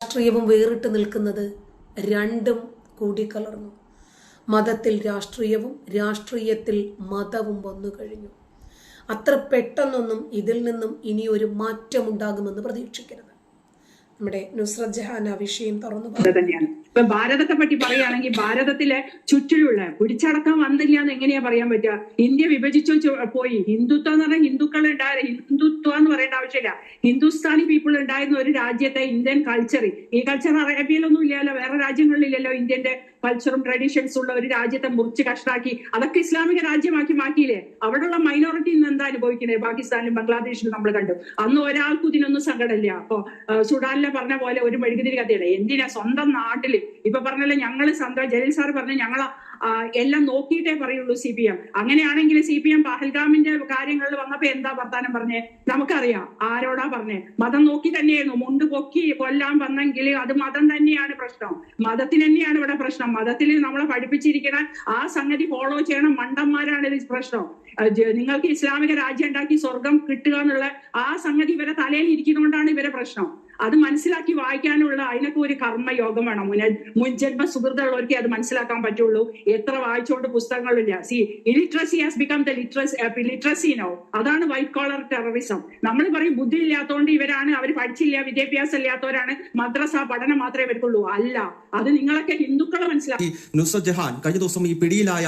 രാഷ്ട്രീയവും വേറിട്ട് നിൽക്കുന്നത് രണ്ടും കൂടിക്കലർന്നു. മതത്തിൽ രാഷ്ട്രീയവും രാഷ്ട്രീയത്തിൽ മതവും വന്നു കഴിഞ്ഞു. അത്ര പെട്ടെന്നൊന്നും ഇതിൽ നിന്നും ഇനി ഒരു മാറ്റമുണ്ടാകുമെന്ന് പ്രതീക്ഷിക്കരുത്. നമ്മുടെ നുസ്രത് ജഹാൻ ആ വിഷയം തുറന്നു തന്നെയാണ്. ഇപ്പൊ ഭാരതത്തെ പറ്റി പറയുകയാണെങ്കിൽ ഭാരതത്തിലെ ചുറ്റിലുള്ള പിടിച്ചടക്കം വന്നില്ല എന്ന് എങ്ങനെയാ പറയാൻ പറ്റുക? ഇന്ത്യ വിഭജിച്ചു പോയി. ഹിന്ദുത്വം എന്ന് പറഞ്ഞാൽ ഹിന്ദുക്കൾ ഉണ്ടായ ഹിന്ദുത്വം എന്ന് പറയേണ്ട ആവശ്യമില്ല. ഹിന്ദുസ്ഥാനി പീപ്പിൾ ഉണ്ടായിരുന്ന ഒരു രാജ്യത്തെ ഇന്ത്യൻ കൾച്ചർ ഈ കൾച്ചർ അറേബ്യയിലൊന്നും ഇല്ലല്ലോ വേറെ രാജ്യങ്ങളിലില്ലല്ലോ ഇന്ത്യന്റെ കൾച്ചറും ട്രഡീഷൻസും ഉള്ള ഒരു രാജ്യത്തെ മുറിച്ച് കഷ്ടാക്കി അതൊക്കെ ഇസ്ലാമിക രാജ്യമാക്കി മാറ്റിയില്ലേ? അവിടെയുള്ള മൈനോറിറ്റി നിന്ന് എന്താ അനുഭവിക്കുന്നത് പാകിസ്ഥാനിലും ബംഗ്ലാദേശിലും നമ്മൾ കണ്ടു. അന്ന് ഒരാൾക്കും ഇതിനൊന്നും സങ്കടമില്ല. അപ്പൊ സുഡാനിലെ പറഞ്ഞ പോലെ ഒരു മെഴുകുതിരി കഥയാണ്. എന്തിനാ സ്വന്തം നാട്ടിൽ ഇപ്പൊ പറഞ്ഞല്ലോ ഞങ്ങൾ സന്ത ജലീൽ സാർ പറഞ്ഞു ഞങ്ങൾ എല്ലാം നോക്കിയിട്ടേ പറയുള്ളൂ സി പി എം. അങ്ങനെയാണെങ്കിൽ സി പി എം പഹൽഗാമിന്റെ കാര്യങ്ങളിൽ വന്നപ്പോ എന്താ വർത്താനം പറഞ്ഞേ? നമുക്കറിയാം ആരോടാ പറഞ്ഞേ? മതം നോക്കി തന്നെയായിരുന്നു. മുണ്ട് പൊക്കി കൊല്ലാൻ വന്നെങ്കിൽ അത് മതം തന്നെയാണ് പ്രശ്നം. മതത്തിന് തന്നെയാണ് ഇവിടെ പ്രശ്നം. മതത്തിൽ നമ്മളെ പഠിപ്പിച്ചിരിക്കണ ആ സംഗതി ഫോളോ ചെയ്യണം. മണ്ടന്മാരാണ് ഇത് പ്രശ്നം. നിങ്ങൾക്ക് ഇസ്ലാമിക രാജ്യം ഉണ്ടാക്കി സ്വർഗം കിട്ടുക എന്നുള്ള ആ സംഗതി ഇവരെ തലയിൽ ഇരിക്കുന്നതുകൊണ്ടാണ് ഇവരെ പ്രശ്നം. അത് മനസ്സിലാക്കി വായിക്കാനുള്ള അതിനൊക്കെ ഒരു കർമ്മയോഗം വേണം മുന മുൻജന്മ സുഹൃത്തുള്ളവർക്ക് അത് മനസ്സിലാക്കാൻ പറ്റുള്ളൂ. എത്ര വായിച്ചുകൊണ്ട് പുസ്തകങ്ങളില്ല. See illiteracy has become the literate literacy no അതാണ് വൈറ്റ് കോളർ ടെററിസം നമ്മൾ പറയും ബുദ്ധി ഇല്ലാത്തതുകൊണ്ട് ഇവരാണ് അവർ പഠിച്ചില്ല വിദ്യാഭ്യാസം ഇല്ലാത്തവരാണ് മദ്രസ പഠനം മാത്രമേ ഇവർക്കുള്ളൂ. അല്ല അത് നിങ്ങളൊക്കെ ഹിന്ദുക്കളെ മനസ്സിലാക്കി ജഹാൻ കഴിഞ്ഞ ദിവസം ഈ പിടിയിലായ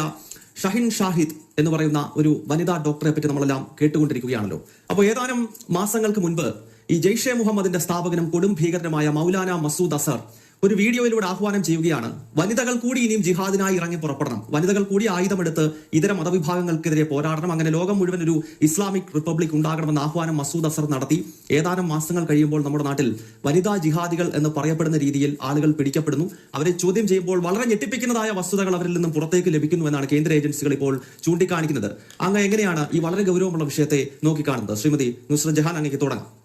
ഷഹിൻ ഷാഹിദ് എന്ന് പറയുന്ന ഒരു വനിതാ ഡോക്ടറെ പറ്റി നമ്മളെല്ലാം കേട്ടുകൊണ്ടിരിക്കുകയാണല്ലോ. അപ്പോൾ ഏതാനും മാസങ്ങൾക്ക് മുൻപ് ഈ ജെയ്ഷെ മുഹമ്മദിന്റെ സ്ഥാപകനും കൊടും ഭീകരനുമായ മൗലാന മസൂദ് അസർ ഒരു വീഡിയോയിലൂടെ ആഹ്വാനം ചെയ്യുകയാണ്. വനിതകൾ കൂടി ഇനിയും ജിഹാദിനായി ഇറങ്ങി പുറപ്പെടണം. വനിതകൾ കൂടി ആയുധമെടുത്ത് ഇതര മതവിഭാഗങ്ങൾക്കെതിരെ പോരാടണം. അങ്ങനെ ലോകം മുഴുവൻ ഒരു ഇസ്ലാമിക് റിപ്പബ്ലിക് ഉണ്ടാകണമെന്ന് ആഹ്വാനം മസൂദ് അസർ നടത്തി. ഏതാനും മാസങ്ങൾ കഴിയുമ്പോൾ നമ്മുടെ നാട്ടിൽ വനിതാ ജിഹാദികൾ എന്ന് പറയപ്പെടുന്ന രീതിയിൽ ആളുകൾ പിടിക്കപ്പെടുന്നു. അവരെ ചോദ്യം ചെയ്യുമ്പോൾ വളരെ ഞെട്ടിപ്പിക്കുന്നതായ വസ്തുതകൾ അവരിൽ നിന്നും പുറത്തേക്ക് ലഭിക്കുന്നു എന്നാണ് കേന്ദ്ര ഏജൻസികൾ ഇപ്പോൾ ചൂണ്ടിക്കാണിക്കുന്നത്. അങ്ങ് എങ്ങനെയാണ് ഈ വളരെ ഗൗരവമുള്ള വിഷയത്തെ നോക്കിക്കാണുന്നത്? ശ്രീമതി നുസ്ര ജഹാൻ അങ്ങേക്ക് തുടങ്ങാം.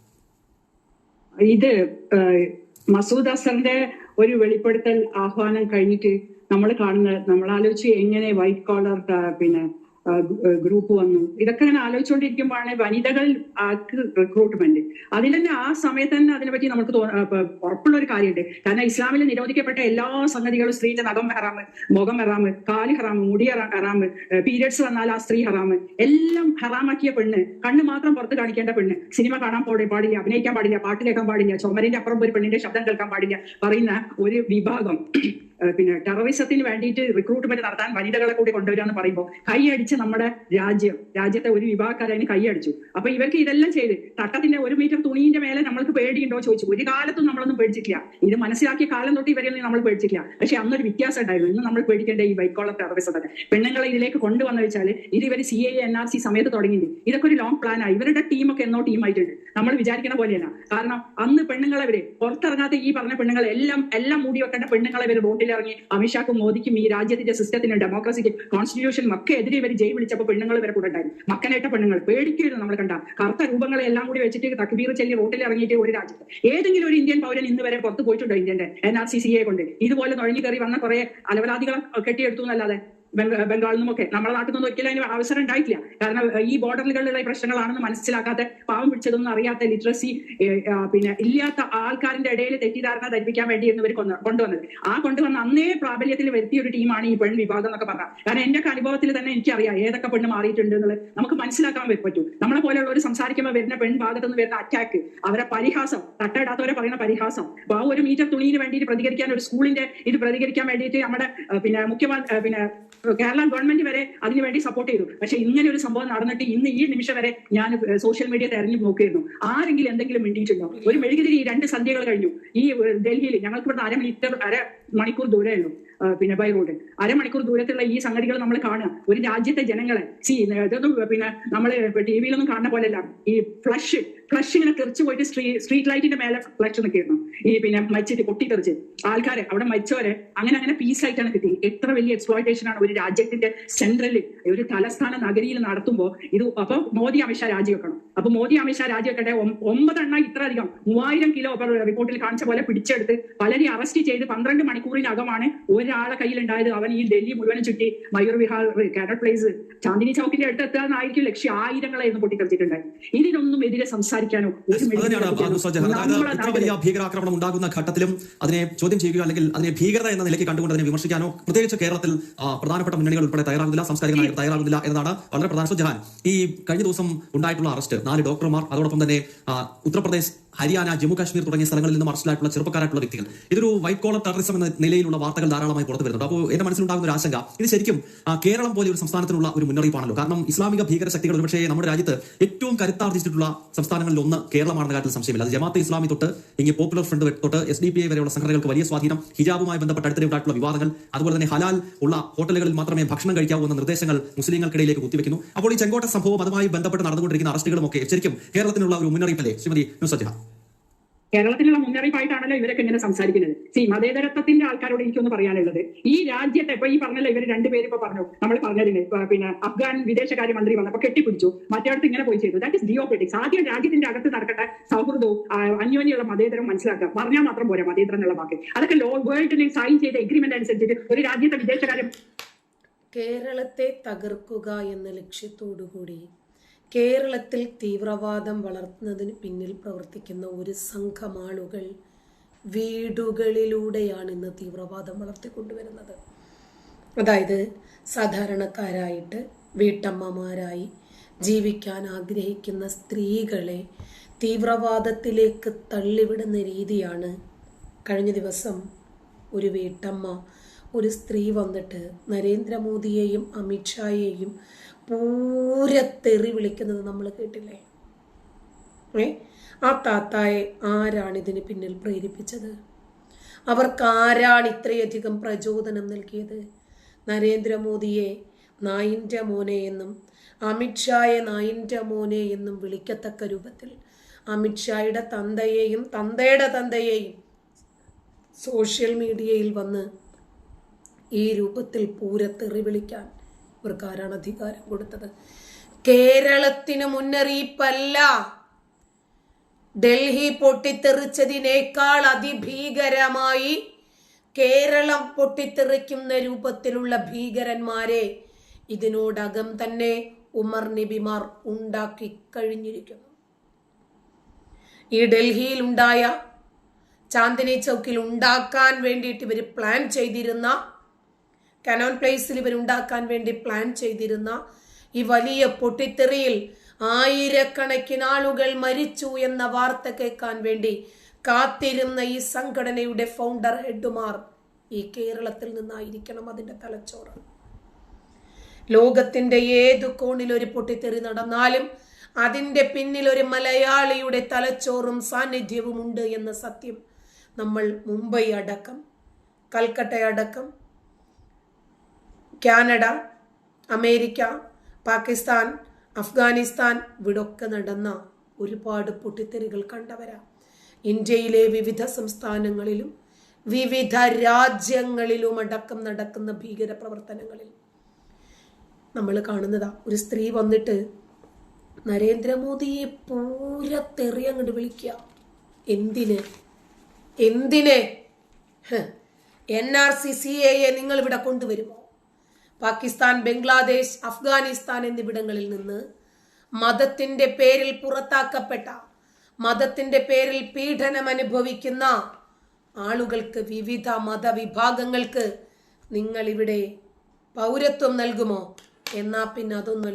ഇത് മസൂദ് അസറിന്റെ ഒരു വെളിപ്പെടുത്തൽ ആഹ്വാനം കഴിഞ്ഞിട്ട് നമ്മൾ കാണുന്നത് നമ്മൾ ആലോചിച്ച് എങ്ങനെ വൈറ്റ് കോളർ പിന്നെ ഗ്രൂപ്പ് വന്നു. ഇതൊക്കെ ഇങ്ങനെ ആലോചിച്ചുകൊണ്ടിരിക്കുമ്പോഴാണ് വനിതകൾ ആക്ക് റിക്രൂട്ട്മെന്റ് അതിൽ തന്നെ ആ സമയത്ത് തന്നെ അതിനെപ്പറ്റി നമുക്ക് ഉറപ്പുള്ള ഒരു കാര്യമുണ്ട്. കാരണം ഇസ്ലാമിൽ നിരോധിക്കപ്പെട്ട എല്ലാ സംഗതികളും സ്ത്രീന്റെ നഖം ഹറാമ് മുഖം ഹറാമ് കാൽ ഹറാമ് മുടി ഹറാമ് പീരിയഡ്സ് വന്നാൽ ആ സ്ത്രീ ഹറാമ്. എല്ലാം ഹറാമാക്കിയ പെണ്ണ് കണ്ണ് മാത്രം പുറത്ത് കാണിക്കേണ്ട പെണ്ണ്. സിനിമ കാണാൻ പാടി- പാടില്ല അഭിനയിക്കാൻ പാടില്ല പാട്ട് കേൾക്കാൻ പാടില്ല ചുമരിന്റെ അപ്പുറം ഒരു പെണ്ണിന്റെ ശബ്ദം കേൾക്കാൻ പാടില്ല പറയുന്ന ഒരു വിഭാഗം. പിന്നെ ടെററിസത്തിന് വേണ്ടിയിട്ട് റിക്രൂട്ട്മെന്റ് നടത്താൻ വനിതകളെ കൂടി കൊണ്ടുവരിക എന്ന് പറയുമ്പോൾ കൈയടിച്ച് നമ്മുടെ രാജ്യം രാജ്യത്തെ ഒരു വിഭാഗക്കാരെ അതിന് കൈയടിച്ചു അപ്പൊ ഇവർക്ക് ഇതെല്ലാം ചെയ്ത് തട്ടത്തിന്റെ ഒരു മീറ്റർ തുണീന്റെ മേലെ നമ്മൾക്ക് പേടിയുണ്ടോ ചോദിച്ചു. ഒരു കാലത്തും നമ്മളൊന്നും പേടിച്ചിട്ടില്ല. ഇത് മനസ്സിലാക്കിയ കാലം തൊട്ട് ഇവരെയൊന്നും നമ്മൾ പേടിച്ചിട്ടില്ല. പക്ഷെ അന്നൊരു വ്യത്യാസം ഉണ്ടായിരുന്നു. ഇന്ന് നമ്മൾ പേടിക്കേണ്ട ഈ വൈക്കോള ടെററിസത്തൊക്കെ പെണ്ണുങ്ങളെ ഇതിലേക്ക് കൊണ്ടുവന്നു വെച്ചാൽ ഇത് ഇവർ C A N R C സമയത്ത് തുടങ്ങിയിട്ടുണ്ട്. ഇതൊക്കെ ഒരു ലോങ് പ്ലാനാണ് ഇവരുടെ ടീമൊക്കെ എന്നോ ടീമായിട്ടുണ്ട് നമ്മൾ വിചാരിക്കുന്ന പോലെയല്ല. കാരണം അന്ന് പെണ്ണുങ്ങളെ വരെ പുറത്തിറങ്ങാത്ത ഈ പറഞ്ഞ പെണ്ണുങ്ങളെ എല്ലാം എല്ലാം മൂടി വെക്കേണ്ട പെണ്ണുങ്ങളെ ഇവർ റോട്ടിലിറങ്ങി അമിത്ഷാക്കും മോദിക്കും ഈ രാജ്യത്തിന്റെ സിസ്റ്റത്തിനും ഡെമോക്രസിക്ക് കോൺസ്റ്റിറ്റ്യൂഷനും ഒക്കെ എതിരെ വരെ ജയ് വിളിച്ചപ്പോൾ പെണ്ണുങ്ങൾ വരെ കൂടെ ഉണ്ടായിരുന്നു. മക്കനേട്ട പെണ്ണുങ്ങൾ പേടിക്കരുത് നമ്മൾ കണ്ട. കറുത്ത രൂപങ്ങളെ എല്ലാം കൂടി വെച്ചിട്ട് തക്ബീർ ചെല്ലി റോട്ടിൽ ഇറങ്ങിയിട്ട് ഒരു രാജ്യത്ത്. ഏതെങ്കിലും ഒരു ഇന്ത്യൻ പൗരൻ ഇന്ന് വരെ പുറത്ത് പോയിട്ടുണ്ടോ ഇന്ത്യന്റെ N R C C A കൊണ്ട്. ഇതുപോലെ നുഴഞ്ഞു കയറി വന്ന കുറെ അലവലാദികളെ കെട്ടിയെടുത്തു എന്നല്ലാതെ. ബംഗ- നിന്നും ഒക്കെ നമ്മുടെ നാട്ടിൽ നിന്നും ഒരിക്കലും അതിന് അവസരം ഉണ്ടായിട്ടില്ല. കാരണം ഈ ബോർഡറുകളിലുള്ള പ്രശ്നങ്ങളാണെന്ന് മനസ്സിലാക്കാത്ത പാവം പിടിച്ചതൊന്നും അറിയാത്ത ലിറ്ററസി പിന്നെ ഇല്ലാത്ത ആൾക്കാരിന്റെ ഇടയിൽ തെറ്റിദ്ധാരണ ധരിപ്പിക്കാൻ വേണ്ടിയിരുന്നു ഇവർ കൊണ്ടുവന്നത്. ആ കൊണ്ടുവന്ന അന്നേ പ്രാബല്യത്തിൽ വരുത്തിയ ഒരു ടീമാണ് ഈ പെൺ വിഭാഗം എന്നൊക്കെ പറഞ്ഞാൽ കാരണം എന്റെ ഒക്കെ അനുഭവത്തിൽ തന്നെ എനിക്കറിയാം ഏതൊക്കെ പെണ്ണ് മാറിയിട്ടുണ്ട് എന്നുള്ളത്. നമുക്ക് മനസ്സിലാക്കാൻ പറ്റൂ. നമ്മളെ പോലെയുള്ള ഒരു സംസാരിക്കുമ്പോൾ വരുന്ന പെൺ ഭാഗത്ത് നിന്ന് വരുന്ന അറ്റാക്ക് അവരെ പരിഹാസം തട്ടയിടാത്തവരെ പറയുന്ന പരിഹാസം ആ ഒരു മീറ്റർ തുണിന് വേണ്ടിയിട്ട് പ്രതികരിക്കാൻ ഒരു സ്കൂളിന്റെ ഇത് പ്രതികരിക്കാൻ വേണ്ടിയിട്ട് നമ്മുടെ പിന്നെ മുഖ്യമന്ത്രി പിന്നെ കേരള ഗവൺമെന്റ് വരെ അതിനുവേണ്ടി സപ്പോർട്ട് ചെയ്തു. പക്ഷെ ഇങ്ങനെ ഒരു സംഭവം നടന്നിട്ട് ഇന്ന് ഈ നിമിഷം വരെ ഞാൻ സോഷ്യൽ മീഡിയ തെരഞ്ഞു നോക്കിയിരുന്നു. ആരെങ്കിലും എന്തെങ്കിലും മിണ്ടിയിട്ടുണ്ടോ? ഒരു മെഴുകുതിരി രണ്ട് സന്ധ്യകൾ കഴിഞ്ഞു. ഈ ഡൽഹിയിൽ ഞങ്ങൾക്ക് ഇവിടെ അര മീറ്റർ അര മണിക്കൂർ ദൂരമായിരുന്നു പിന്നെ ബൈ റോഡ് അരമണിക്കൂർ ദൂരത്തുള്ള ഈ സംഗതികൾ നമ്മൾ കാണുക. ഒരു രാജ്യത്തെ ജനങ്ങളെ സി ഇതൊന്നും പിന്നെ നമ്മൾ ടി വിയിലൊന്നും കാണുന്ന പോലെയല്ല. ഈ ഫ്ലഷ് ഫ്ലഷ് ഇങ്ങനെ തെറിച്ചു പോയിട്ട് സ്ട്രീറ്റ് ലൈറ്റിന്റെ മേലെ ഫ്ലഷ് നിൽക്കുന്നു ഈ പിന്നെ മരിച്ചിട്ട് പൊട്ടിത്തെറിച്ച്. ആൾക്കാരെ അവിടെ മരിച്ചവരെ അങ്ങനെ അങ്ങനെ പീസ് ആയിട്ടാണ് കിട്ടി എത്ര വലിയ എക്സ്പ്ലോയിറ്റേഷൻ ആണ് ഒരു രാജ്യത്തിന്റെ സെൻട്രലിൽ ഒരു തലസ്ഥാന നഗരിയിൽ നടത്തുമ്പോൾ ഇത് അപ്പൊ മോദി അമിത്ഷാ രാജിവെക്കണം. അപ്പൊ മോദി അമിത്ഷാ രാജിവെക്കട്ടെ വെക്കട്ടെ ഒമ്പതെണ്ണ ഇത്ര അധികം മൂവായിരം കിലോ റിപ്പോർട്ടിൽ കാണിച്ച പോലെ പിടിച്ചെടുത്ത് പലരെ അറസ്റ്റ് ചെയ്ത് പന്ത്രണ്ട് മണിക്കൂറിനകമാണ് ഒരാളെ കയ്യിൽ കയ്യിലുണ്ടായത്. അവൻ ഈ ഡൽഹി മുഴുവനും ചുറ്റി മയൂർ വിഹാർ കാനഡ് പ്ലേസ് ചാന്ദിനി ചൗക്കിന്റെ അടുത്ത് എത്താനായിരിക്കും ലക്ഷ്യം. ആയിരങ്ങളായിരുന്നു പൊട്ടിത്തെറിച്ചിട്ടുണ്ടായി ഇതിനൊന്നും എതിരെ സംസാരിക്കും സംസാരിക്കാനോ വലിയ ഭീകരാക്രമണം ഉണ്ടാകുന്ന ഘട്ടത്തിലും അതിനെ ചോദ്യം ചെയ്യുകയോ അല്ലെങ്കിൽ അതിനെ ഭീകരത എന്ന നിലയ്ക്ക് കണ്ടുകൊണ്ട് അതിനെ വിമർശിക്കാനോ പ്രത്യേകിച്ച് കേരളത്തിൽ പ്രധാനപ്പെട്ട മുന്നണികൾ ഉൾപ്പെടെ തയ്യാറാകുന്നില്ല സാംസ്കാരിക നായകർ തയ്യാറാകുന്നില്ല എന്നതാണ് വളരെ പ്രധാന സുജഹാൻ ഈ കഴിഞ്ഞ ദിവസം ഉണ്ടായിട്ടുള്ള അറസ്റ്റ് നാല് ഡോക്ടർമാർ അതോടൊപ്പം തന്നെ ഉത്തർപ്രദേശ് ഹരിയാന ജമ്മു കാശ്മീർ തുടങ്ങിയ സ്ഥലങ്ങളിൽ നിന്നും അറസ്റ്റിലായിട്ടുള്ള ചെറുപ്പക്കാരായിട്ടുള്ള വ്യക്തികൾ. ഇതൊരു വൈറ്റ് കോളർ ടെററിസം എന്ന നിലയിലുള്ള വാർത്തകൾ ധാരാളമായി പുറത്തു വരുന്നുണ്ട്. അപ്പോൾ എന്റെ മനസ്സിലുണ്ടാകുന്ന ഒരു ആശങ്ക ഇത് ശരിക്കും കേരളം പോലെ ഒരു സംസ്ഥാനത്തിനുള്ള ഒരു മുന്നറിയിപ്പാണല്ലോ. കാരണം ഇസ്ലാമിക ഭീകര ശക്തികൾ ഒരുപക്ഷേ നമ്മുടെ രാജ്യത്ത് ഏറ്റവും കരുത്താർജിച്ചിട്ടുള്ള സംസ്ഥാനങ്ങളിൽ ഒന്ന് കേരളമാണെന്ന കാര്യത്തിൽ സംശയമില്ല. അത് ജമാഅത്തെ ഇസ്ലാമി തൊട്ട് ഇങ്ങനെ പോപ്പുലർ ഫ്രണ്ട് തൊട്ട് എസ് ഡി പി ഐ വരെയുള്ള സംഘടനകൾക്ക് വലിയ സ്വാധീനം ഹിജാബുമായി ബന്ധപ്പെട്ട അടുത്തിടെ ഉണ്ടായിട്ടുള്ള വിവാദങ്ങൾ അതുപോലെ തന്നെ ഹലാൽ ഉള്ള ഹോട്ടലുകളിൽ മാത്രമേ ഭക്ഷണം കഴിക്കാവൂ എന്ന നിർദ്ദേശങ്ങൾ മുസ്ലിങ്ങൾക്കിടയിലേക്ക് കുത്തിവെക്കുന്നു. അപ്പോൾ ഈ ചെങ്കോട്ട സംഭവം അതുമായി ബന്ധപ്പെട്ട് നടന്നുകൊണ്ടിരിക്കുന്ന അറസ്റ്റുകളും ഒക്കെ ശരിക്കും കേരളത്തിനുള്ള ഒരു മുന്നറിയിപ്പല്ലേ? ശ്രീമതി ന്യൂസ് ജഹാൻ കേരളത്തിലുള്ള മുന്നറിയിപ്പായിട്ടാണല്ലോ ഇവരൊക്കെ ഇങ്ങനെ സംസാരിക്കുന്നത്. സി മതേതരത്വത്തിന്റെ ആൾക്കാരോട് എനിക്കൊന്ന് പറയാനുള്ളത്. ഈ രാജ്യത്തെ ഇപ്പൊ ഈ പറഞ്ഞല്ലോ ഇവർ രണ്ടുപേരും ഇപ്പൊ പറഞ്ഞു. നമ്മൾ പറഞ്ഞതിന് പിന്നെ അഫ്ഗാൻ വിദേശകാര്യമന്ത്രി വന്നപ്പോ കെട്ടിപ്പിടിച്ചു. മറ്റേടത്ത് ഇങ്ങനെ പോയി ചെയ്തു. ദാറ്റ് ഇസ് ജിയോ പൊളിറ്റിക്സ് ആദ്യം രാജ്യത്തിന്റെ അകത്ത് നടക്കട്ടെ സൗഹൃദവും അന്യോന്യമുള്ള മതേതരം മനസ്സിലാക്കുക. പറഞ്ഞാൽ മാത്രം പോരാ മതേതരം എന്നുള്ള വാക്ക്. അതൊക്കെ ലോ വേൾഡിൽ സൈൻ ചെയ്ത എഗ്രിമെന്റ് അനുസരിച്ചിട്ട് ഒരു രാജ്യത്തെ വിദേശകാര്യം കേരളത്തെ തകർക്കുക എന്ന ലക്ഷ്യത്തോടുകൂടി കേരളത്തിൽ തീവ്രവാദം വളർത്തുന്നതിന് പിന്നിൽ പ്രവർത്തിക്കുന്ന ഒരു സംഘം ആളുകൾ വീടുകളിലൂടെയാണ് ഇന്ന് തീവ്രവാദം വളർത്തിക്കൊണ്ടുവരുന്നത്. അതായത് സാധാരണക്കാരായിട്ട് വീട്ടമ്മമാരായി ജീവിക്കാൻ ആഗ്രഹിക്കുന്ന സ്ത്രീകളെ തീവ്രവാദത്തിലേക്ക് തള്ളിവിടുന്ന രീതിയാണ് കഴിഞ്ഞ ദിവസം ഒരു വീട്ടമ്മ ഒരു സ്ത്രീ വന്നിട്ട് നരേന്ദ്രമോദിയെയും അമിത്ഷായെയും പൂരത്തെറി വിളിക്കുന്നത് നമ്മൾ കേട്ടില്ലേ? ഏ? ആ താത്തായെ ആരാണ് ഇതിന് പിന്നിൽ പ്രേരിപ്പിച്ചത്? അവർക്ക് ആരാണ് ഇത്രയധികം പ്രചോദനം നൽകിയത്? നരേന്ദ്രമോദിയെ നായിന്റെ മോനെ എന്നും അമിത്ഷായെ നായിന്റെ മോനെ എന്നും വിളിക്കത്തക്ക രൂപത്തിൽ അമിത്ഷായുടെ തന്തയെയും തന്തയുടെ തന്തയെയും സോഷ്യൽ മീഡിയയിൽ വന്ന് ഈ രൂപത്തിൽ പൂരത്തെറി വിളിക്കാൻ ഇവർക്ക് ആരാണ് അധികാരം കൊടുത്തത്. കേരളത്തിന് മുന്നറിയിപ്പല്ല. ഡൽഹി പൊട്ടിത്തെറിച്ചതിനേക്കാൾ അതിഭീകരമായി കേരളം പൊട്ടിത്തെറിക്കുന്ന രൂപത്തിലുള്ള ഭീകരന്മാരെ ഇതിനോടകം തന്നെ ഉമർ നബിമാർ ഉണ്ടാക്കി കഴിഞ്ഞിരിക്കുന്നു. ഈ ഡൽഹിയിൽ ഉണ്ടായ ചാന്ദിനി ചൗക്കിൽ ഉണ്ടാക്കാൻ വേണ്ടിയിട്ട് ഇവർ പ്ലാൻ ചെയ്തിരുന്ന കനോൺ പ്ലേസിൽ ഇവർ ഉണ്ടാക്കാൻ വേണ്ടി പ്ലാൻ ചെയ്തിരുന്ന ഈ വലിയ പൊട്ടിത്തെറിയിൽ ആയിരക്കണക്കിന് ആളുകൾ മരിച്ചു എന്ന വാർത്ത കേൾക്കാൻ വേണ്ടി കാത്തിരുന്ന ഈ സംഘടനയുടെ ഫൗണ്ടർ ഹെഡുമാർ ഈ കേരളത്തിൽ നിന്നായിരിക്കണം അതിന്റെ തലച്ചോറ്. ലോകത്തിന്റെ ഏത് കോണിൽ ഒരു പൊട്ടിത്തെറി നടന്നാലും അതിന്റെ പിന്നിൽ ഒരു മലയാളിയുടെ തലച്ചോറും സാന്നിധ്യവും ഉണ്ട് എന്ന സത്യം നമ്മൾ മുംബൈ അടക്കം കൽക്കട്ട അടക്കം കാനഡ അമേരിക്ക പാകിസ്ഥാൻ അഫ്ഗാനിസ്ഥാൻ ഇവിടൊക്കെ നടന്ന ഒരുപാട് പൊട്ടിത്തെറികൾ കണ്ടവരാ. ഇന്ത്യയിലെ വിവിധ സംസ്ഥാനങ്ങളിലും വിവിധ രാജ്യങ്ങളിലും അടക്കം നടക്കുന്ന ഭീകര പ്രവർത്തനങ്ങളിൽ നമ്മൾ കാണുന്നതാ ഒരു സ്ത്രീ വന്നിട്ട് നരേന്ദ്രമോദിയെ പൂര തെറി അങ്ങോട്ട് വിളിക്കുക എന്തിന്? എന്തിന് എൻ ആർ സി സി എയെ നിങ്ങൾ ഇവിടെ കൊണ്ടുവരുമോ? പാകിസ്ഥാൻ ബംഗ്ലാദേശ് അഫ്ഗാനിസ്ഥാൻ എന്നിവിടങ്ങളിൽ നിന്ന് മതത്തിന്റെ പേരിൽ പുറത്താക്കപ്പെട്ട മതത്തിന്റെ പേരിൽ പീഡനം അനുഭവിക്കുന്ന ആളുകൾക്ക് വിവിധ മതവിഭാഗങ്ങൾക്ക് നിങ്ങൾ ഇവിടെ പൗരത്വം നൽകുമോ? എന്നാ പിന്നെ അതൊന്നും